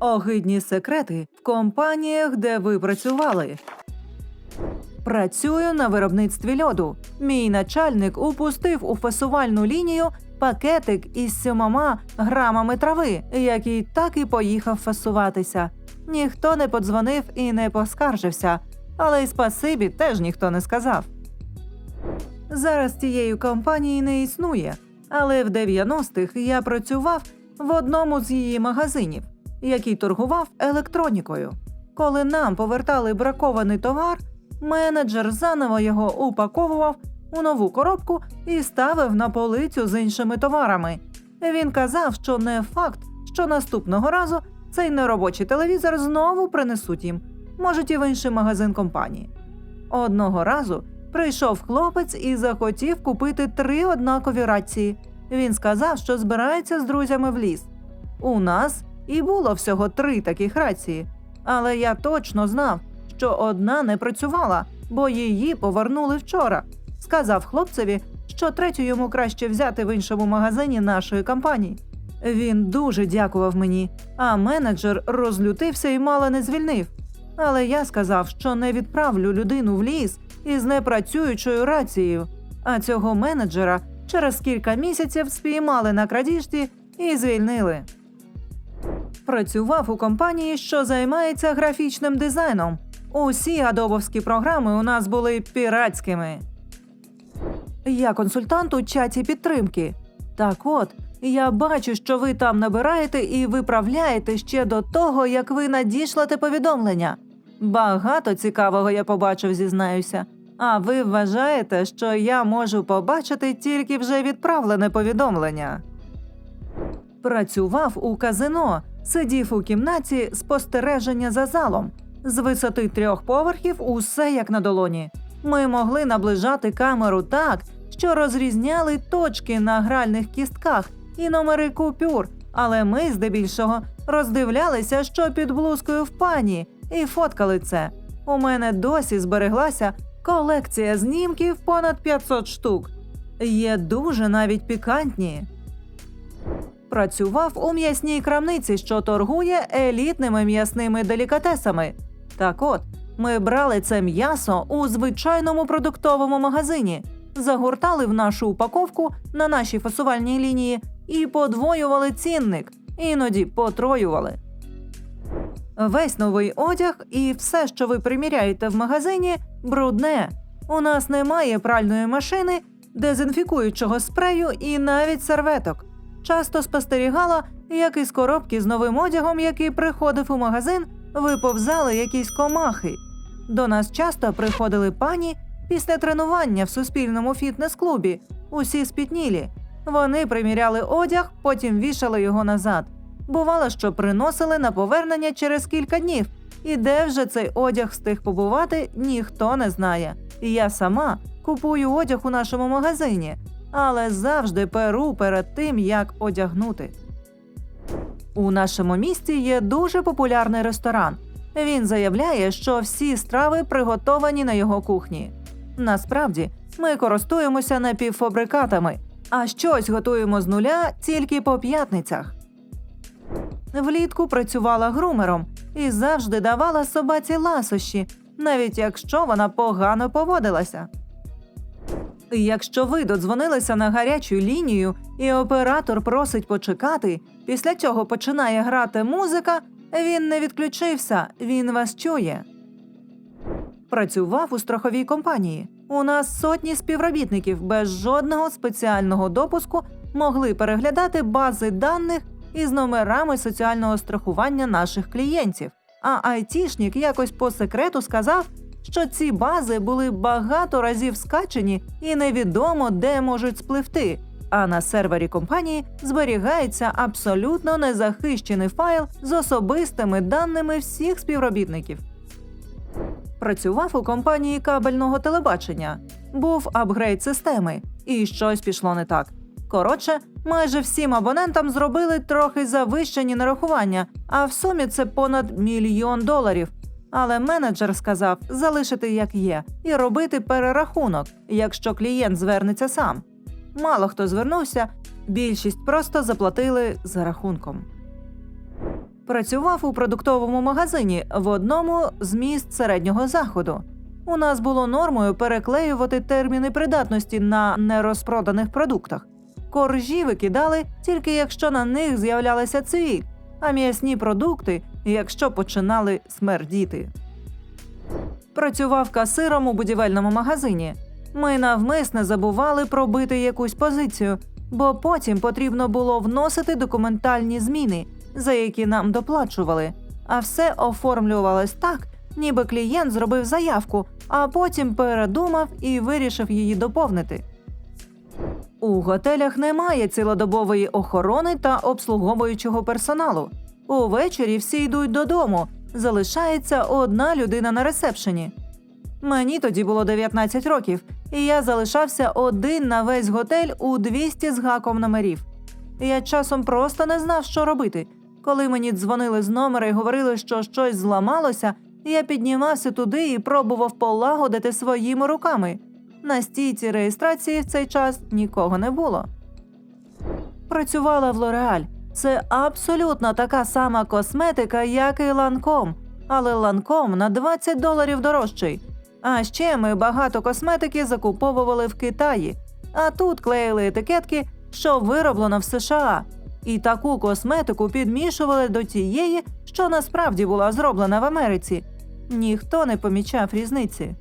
Огидні секрети в компаніях, де ви працювали. Працюю на виробництві льоду. Мій начальник упустив у фасувальну лінію пакетик із сьомома грамами трави, який так і поїхав фасуватися. Ніхто не подзвонив і не поскаржився, але й спасибі теж ніхто не сказав. Зараз цієї компанії не існує, але в 90-х я працював в одному з її магазинів, який торгував електронікою. Коли нам повертали бракований товар, менеджер заново його упаковував у нову коробку і ставив на полицю з іншими товарами. Він казав, що не факт, що наступного разу цей неробочий телевізор знову принесуть їм, можуть і в інший магазин компанії. Одного разу прийшов хлопець і захотів купити три однакові рації. Він сказав, що збирається з друзями в ліс. У нас і було всього три таких рації, але я точно знав, що одна не працювала, бо її повернули вчора. Сказав хлопцеві, що третю йому краще взяти в іншому магазині нашої компанії. Він дуже дякував мені, а менеджер розлютився і мало не звільнив. Але я сказав, що не відправлю людину в ліс із непрацюючою рацією. А цього менеджера через кілька місяців спіймали на крадіжці і звільнили. Працював у компанії, що займається графічним дизайном. Усі адобовські програми у нас були піратськими. Я консультант у чаті підтримки. Так от, я бачу, що ви там набираєте і виправляєте ще до того, як ви надішлете повідомлення. Багато цікавого я побачив, зізнаюся. А ви вважаєте, що я можу побачити тільки вже відправлене повідомлення? Працював у казино, сидів у кімнаті спостереження за залом. З висоти трьох поверхів усе як на долоні. Ми могли наближати камеру так, що розрізняли точки на гральних кістках і номери купюр, але ми здебільшого роздивлялися, що під блузкою в пані, і фоткали це. У мене досі збереглася колекція знімків понад 500 штук. Є дуже навіть пікантні. Працював у м'ясній крамниці, що торгує елітними м'ясними делікатесами. Так от, ми брали це м'ясо у звичайному продуктовому магазині, загортали в нашу упаковку на нашій фасувальній лінії і подвоювали цінник, іноді потроювали. Весь новий одяг і все, що ви приміряєте в магазині, брудне. У нас немає пральної машини, дезінфікуючого спрею і навіть серветок. Часто спостерігала, як із коробки з новим одягом, який приходив у магазин, виповзали якісь комахи. До нас часто приходили пані після тренування в суспільному фітнес-клубі. Усі спітнілі. Вони приміряли одяг, потім вішали його назад. Бувало, що приносили на повернення через кілька днів. І де вже цей одяг встиг побувати, ніхто не знає. І я сама купую одяг у нашому магазині, але завжди перу перед тим, як одягнути. У нашому місті є дуже популярний ресторан. Він заявляє, що всі страви приготовані на його кухні. Насправді, ми користуємося напівфабрикатами, а щось готуємо з нуля тільки по п'ятницях. Влітку працювала грумером і завжди давала собаці ласощі, навіть якщо вона погано поводилася. Якщо ви додзвонилися на гарячу лінію і оператор просить почекати, після цього починає грати музика, він не відключився, він вас чує. Працював у страховій компанії. У нас сотні співробітників без жодного спеціального допуску могли переглядати бази даних із номерами соціального страхування наших клієнтів. А айтішник якось по секрету сказав, що ці бази були багато разів скачені і невідомо де можуть спливти. А на сервері компанії зберігається абсолютно незахищений файл з особистими даними всіх співробітників. Працював у компанії кабельного телебачення, був апгрейд системи, і щось пішло не так. Коротше, майже всім абонентам зробили трохи завищені нарахування, а в сумі це понад мільйон доларів. Але менеджер сказав залишити як є і робити перерахунок, якщо клієнт звернеться сам. Мало хто звернувся, більшість просто заплатили за рахунком. Працював у продуктовому магазині в одному з міст середнього заходу. У нас було нормою переклеювати терміни придатності на нерозпроданих продуктах. Коржі викидали тільки якщо на них з'являлася цвіт, а м'ясні продукти, якщо починали смердіти. Працював касиром у будівельному магазині. Ми навмисне забували пробити якусь позицію, бо потім потрібно було вносити документальні зміни, за які нам доплачували. А все оформлювалось так, ніби клієнт зробив заявку, а потім передумав і вирішив її доповнити. У готелях немає цілодобової охорони та обслуговуючого персоналу. Увечері всі йдуть додому. Залишається одна людина на ресепшені. Мені тоді було 19 років, і я залишався один на весь готель у 200 з гаком номерів. Я часом просто не знав, що робити. Коли мені дзвонили з номера і говорили, що щось зламалося, я піднімався туди і пробував полагодити своїми руками. На стійці реєстрації в цей час нікого не було. Працювала в Лореаль. Це абсолютно така сама косметика, як і ланком, але ланком на 20 доларів дорожчий. А ще ми багато косметики закуповували в Китаї, а тут клеїли етикетки, що вироблено в США. І таку косметику підмішували до тієї, що насправді була зроблена в Америці. Ніхто не помічав різниці.